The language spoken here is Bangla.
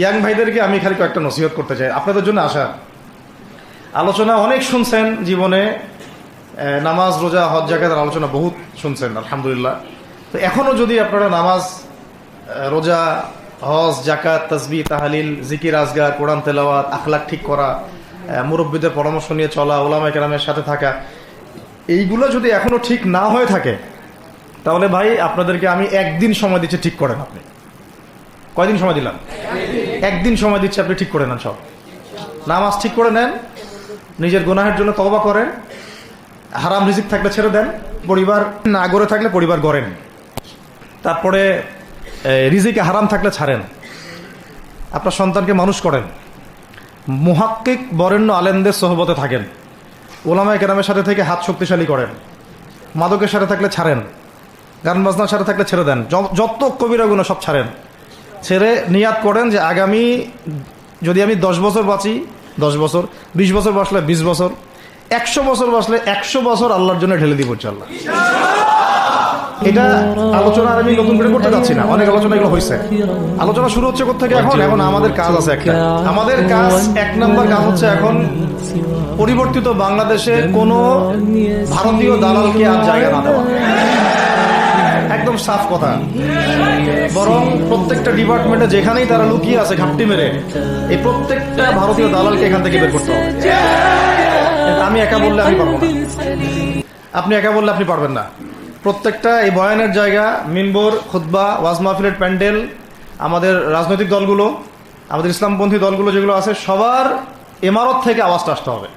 ইয়াং ভাইদেরকে আমি খালি কয়েকটা নসিহত করতে চাই। আপনাদের জন্য আসা আলোচনা অনেক শুনছেন জীবনে নামাজ, রোজা, হজ জাকাতের আলোচনা বহুত শুনছেন, আলহামদুলিল্লাহ। তো এখনও যদি আপনারা নামাজ রোজা, হজ জাকাত তসবি তাহালিল, জিকির, আজগার, কোরআন, তেলাওয়াত, আখলাক ঠিক করা মুরব্বীদের পরামর্শ নিয়ে চলা, ওলামা কেরামের সাথে থাকা, এইগুলো যদি এখনও ঠিক না হয়ে থাকে, তাহলে ভাই আপনাদেরকে আমি একদিন সময় দিচ্ছি ঠিক করেন আপনি। কয়দিন সময় দিলাম? একদিন সময় দিচ্ছে, আপনি ঠিক করে নেন সব। নামাজ ঠিক করে নেন, নিজের গুনাহের জন্য তওবা করেন, হারাম রিজিক থাকলে ছেড়ে দেন, পরিবার না গড়ে থাকলে পরিবার গড়েন তারপরে রিজিকে হারাম থাকলে ছাড়েন। আপনার সন্তানকে মানুষ করেন। মুহাক্কিক বরেণ্য আলেমদের সহবতে থাকেন। ওলামায় কেরামের সাথে থেকে হাত শক্তিশালী করেন। মাদকের সাথে থাকলে ছাড়েন। গান বাজনার সাথে থাকলে ছেড়ে দেন। যত কবিরাগুলো সব ছাড়েন। ছেড়ে নিয়াত করেন যে আগামী, যদি আমি দশ বছর বাঁচি, দশ বছর, বিশ বছর বাঁচলে বিশ বছর, একশো বছর বাঁচলে একশো বছর আল্লাহর জন্য ঢেলে দিব ইনশাল্লাহ এটা আলোচনা আর আমি নতুন করে করতে যাচ্ছি না, অনেক আলোচনা এগুলো হয়েছে। আলোচনা শুরু হচ্ছে কোথেকে এখন? এখন আমাদের কাজ আছে একটা। আমাদের কাজ, এক নম্বর কাজ হচ্ছে এখন পরিবর্তিত বাংলাদেশে কোনো ভারতীয় দালালকে আর জায়গা না দেওয়া। একদম সাফ কথা। বরং প্রত্যেকটা ডিপার্টমেন্টে যেখানেই তারা লুকিয়ে আছে ঘাপটি মেরে, এই প্রত্যেকটা ভারতীয় দালালকে এখান থেকে বের করতে হবে। আমি একা বললে আমি পারব না। আপনি একা বললে আপনি পারবেন না। প্রত্যেকটা এই বয়ানের জায়গা মিনবর খুদ্া ওয়াজ মাহফিলের প্যান্ডেল, আমাদের রাজনৈতিক দলগুলো, আমাদের ইসলামপন্থী দলগুলো যেগুলো আছে, সবার এমারত থেকে আওয়াজটা আসতে হবে।